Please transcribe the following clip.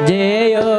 যেও